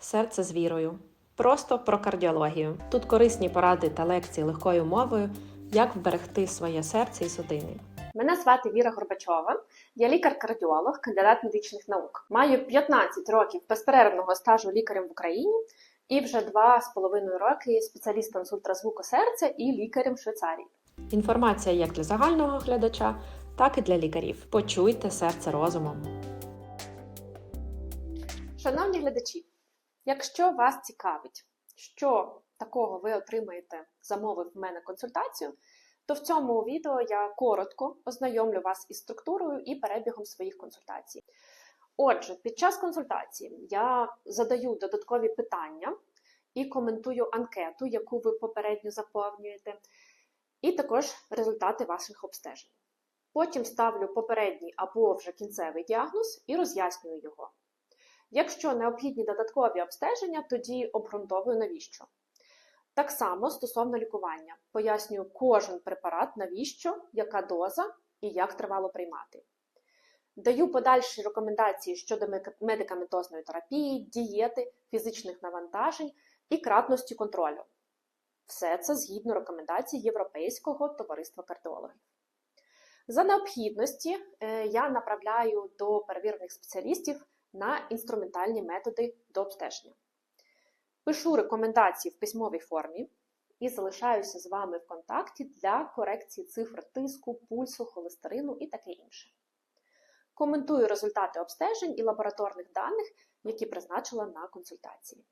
Серце з вірою. Просто про кардіологію. Тут корисні поради та лекції легкою мовою, як вберегти своє серце і судини. Мене звати Віра Горбачова. Я лікар-кардіолог, кандидат медичних наук. Маю 15 років безперервного стажу лікарем в Україні і вже 2,5 роки спеціалістом з ультразвуку серця і лікарем в Швейцарії. Інформація як для загального глядача, так і для лікарів. Почуйте серце розумом. Шановні глядачі, якщо вас цікавить, що такого ви отримаєте, замовив в мене консультацію, то в цьому відео я коротко ознайомлю вас із структурою і перебігом своїх консультацій. Отже, під час консультації я задаю додаткові питання і коментую анкету, яку ви попередньо заповнюєте, і також результати ваших обстежень. Потім ставлю попередній або вже кінцевий діагноз і роз'яснюю його. Якщо необхідні додаткові обстеження, тоді обґрунтовую навіщо. Так само стосовно лікування, пояснюю кожен препарат, навіщо, яка доза і як тривало приймати. Даю подальші рекомендації щодо медикаментозної терапії, дієти, фізичних навантажень і кратності контролю. Все це згідно рекомендацій Європейського товариства кардіологів. За необхідності е, я направляю до перевірених спеціалістів на інструментальні методи до обстеження. Пишу рекомендації в письмовій формі і залишаюся з вами в контакті для корекції цифр тиску, пульсу, холестерину і таке інше. Коментую результати обстежень і лабораторних даних, які призначила на консультації.